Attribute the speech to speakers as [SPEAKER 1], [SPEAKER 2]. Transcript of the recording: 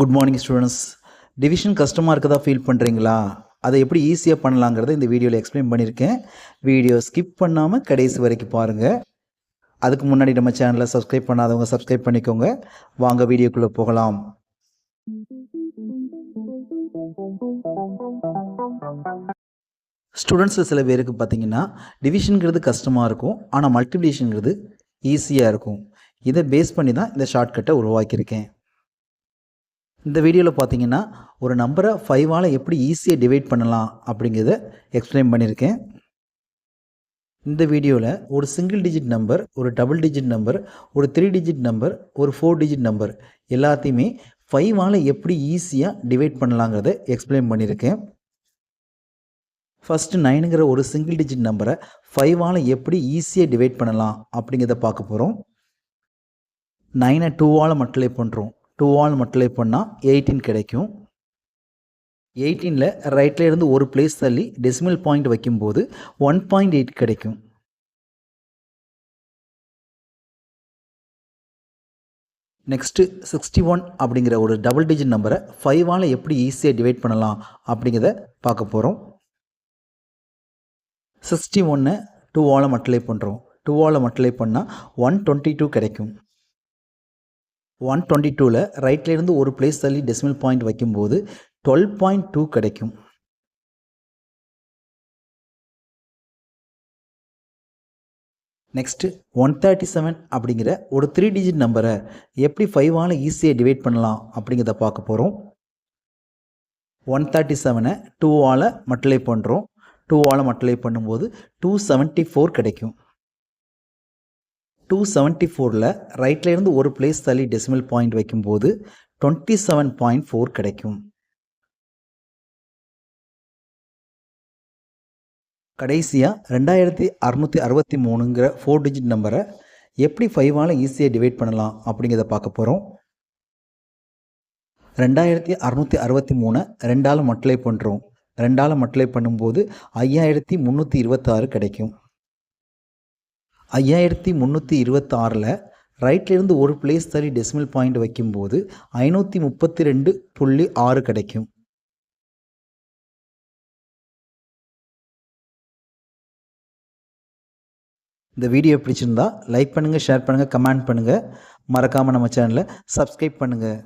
[SPEAKER 1] Good morning students division கஷ்டமாக இருக்கதா feel பண்ணுறீங்களா அதை எப்படி ஈஸியாக பண்ணலாங்கிறத இந்த வீடியோவில் எக்ஸ்பிளைன் பண்ணியிருக்கேன். வீடியோ ஸ்கிப் பண்ணாமல் கடைசி வரைக்கும் பாருங்கள் அதுக்கு முன்னாடி நம்ம சேனலை சப்ஸ்கிரைப் பண்ணாதவங்க சப்ஸ்கிரைப் பண்ணிக்கோங்க. வாங்க வீடியோக்குள்ளே போகலாம். ஸ்டூடெண்ட்ஸில் சில பேருக்கு பார்த்தீங்கன்னா டிவிஷனுங்கிறது கஷ்டமாக இருக்கும். ஆனால் மல்டிப்ளிகேஷனுங்கிறது ஈஸியாக இருக்கும். இதை பேஸ் பண்ணி தான் இந்த ஷார்ட்கட்டை உருவாக்கியிருக்கேன். இந்த வீடியோவில் பார்த்தீங்கன்னா ஒரு நம்பரை ஃபைவால் எப்படி ஈஸியாக டிவைட் பண்ணலாம் அப்படிங்கிறத எக்ஸ்பிளைன் பண்ணியிருக்கேன். இந்த வீடியோவில் ஒரு சிங்கிள் டிஜிட் நம்பர் ஒரு டபுள் டிஜிட் நம்பர் ஒரு த்ரீ டிஜிட் நம்பர் ஒரு ஃபோர் டிஜிட் நம்பர் எல்லாத்தையுமே ஃபைவால் எப்படி ஈஸியாக டிவைட் பண்ணலாங்கிறத எக்ஸ்பிளைன் பண்ணியிருக்கேன். ஃபஸ்ட்டு நைனுங்கிற ஒரு சிங்கிள் டிஜிட் நம்பரை ஃபைவால் எப்படி ஈஸியாக டிவைட் பண்ணலாம் அப்படிங்கிறத பார்க்க போகிறோம் நைனை டூவால் மல்டிப்ளை பண்ணுறோம் டூவால் மல்டிப்ளை பண்ணால் எயிட்டீன் கிடைக்கும். எயிட்டீனில் ரைட்டில் இருந்து ஒரு பிளேஸ் தள்ளி டெசிமல் பாயிண்ட் வைக்கும்போது ஒன் பாயிண்ட் எயிட் கிடைக்கும். நெக்ஸ்ட்டு சிக்ஸ்டி ஒன் அப்படிங்கிற ஒரு டபுள் டிஜிட் நம்பரை ஃபைவால் எப்படி ஈஸியாக டிவைட் பண்ணலாம் அப்படிங்கிறத பார்க்க போகிறோம் சிக்ஸ்டி ஒன்று டூவால் மல்டிப்ளை பண்ணுறோம் டூவால் மல்டிப்ளை பண்ணால் ஒன் டுவெண்ட்டி டூ கிடைக்கும். ஒன் டுவெண்ட்டி டூவில் ரைட்லேருந்து ஒரு பிளேஸ் தள்ளி டெசிமல் பாயிண்ட் வைக்கும்போது டுவெல் பாயிண்ட் டூ கிடைக்கும். நெக்ஸ்ட்டு ஒன் தேர்ட்டி செவன் அப்படிங்கிற ஒரு த்ரீ டிஜிட் நம்பரை எப்படி ஃபைவால் ஈஸியாக டிவைட் பண்ணலாம் அப்படிங்கிறத பார்க்க போகிறோம் ஒன் தேர்ட்டி செவனை டூவால் மல்டிப்ளை பண்ணுறோம் டூவால் மல்டிப்ளை பண்ணும்போது டூ செவன்ட்டி ஃபோர் கிடைக்கும். டூ செவன்ட்டி ஃபோரில் ரைட்லேருந்து ஒரு பிளேஸ் தள்ளி டெசிமல் பாயிண்ட் வைக்கும்போது டுவெண்ட்டி செவன் பாயிண்ட் ஃபோர் கிடைக்கும். கடைசியாக ரெண்டாயிரத்தி அறநூற்றி அறுபத்தி மூணுங்கிற ஃபோர் டிஜிட் நம்பரை எப்படி ஃபைவால் ஈஸியாக டிவைட் பண்ணலாம் அப்படிங்கிறத பார்க்க போகிறோம் ரெண்டாயிரத்தி அறநூற்றி அறுபத்தி மூணை ரெண்டால் மல்டிப்ளை பண்ணுறோம் ரெண்டால் மல்டிப்ளை பண்ணும்போது ஐயாயிரத்தி முந்நூற்றி இருபத்தாறு கிடைக்கும். ஐயாயிரத்தி முந்நூற்றி இருபத்தாறில் ரைட்லேருந்து ஒரு பிளேஸ் தள்ளி டெசிமல் பாயிண்ட் வைக்கும்போது ஐநூற்றி முப்பத்தி ரெண்டு புள்ளி ஆறு கிடைக்கும். இந்த வீடியோ பிடிச்சிருந்தா லைக் பண்ணுங்கள் ஷேர் பண்ணுங்கள் கமெண்ட் பண்ணுங்கள் மறக்காமல் நம்ம சேனலை சப்ஸ்கிரைப் பண்ணுங்கள்